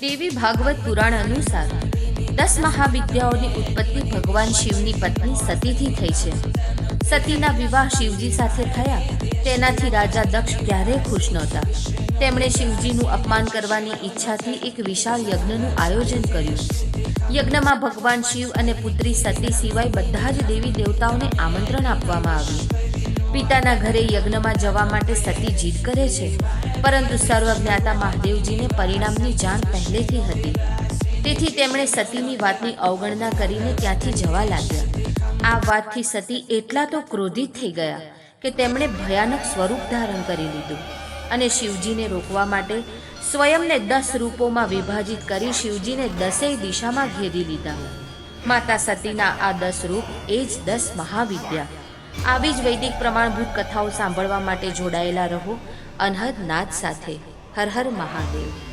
દેવી ભાગવત પુરાણ અનુસાર દસ મહાવિદ્યાઓની ઉત્પત્તિ ભગવાન શિવની પત્ની સતીથી થઈ છે. સતીના વિવાહ શિવજી સાથે થયા, તેનાથી રાજા દક્ષ ક્યારેય ખુશ નહોતા. તેમણે શિવજીનું અપમાન કરવાની ઈચ્છાથી એક વિશાળ યજ્ઞનું આયોજન કર્યું. યજ્ઞમાં ભગવાન શિવ અને પુત્રી સતી સિવાય બધા જ દેવી દેવતાઓને આમંત્રણ આપવામાં આવ્યું. પિતાના ઘરે યજ્ઞમાં જવા માટે સતી જીદ કરે છે. પરંતુ સર્વજ્ઞાતા મહાદેવજીને પરિણામની જાણ પહેલેથી હતી. તેથી તેમણે સતીની વાતની અવગણના કરીને ત્યાંથી જવા લાગ્યા. આ વાતથી સતી એટલા તો ક્રોધિત થઈ ગયા કે તેમણે ભયાનક સ્વરૂપ ધારણ કરી લીધું અને શિવજીને રોકવા માટે સ્વયંને દસ રૂપોમાં વિભાજિત કરી શિવજીને દસેય દિશામાં ઘેરી લીધા. માતા સતીના આ દસ રૂપ એ જ દસ મહાવિદ્યા. આવી જ વૈદિક પ્રમાણભૂત કથાઓ સાંભળવા માટે જોડાયેલા રહો અનહદ નાદ સાથે. હર હર મહાદેવ.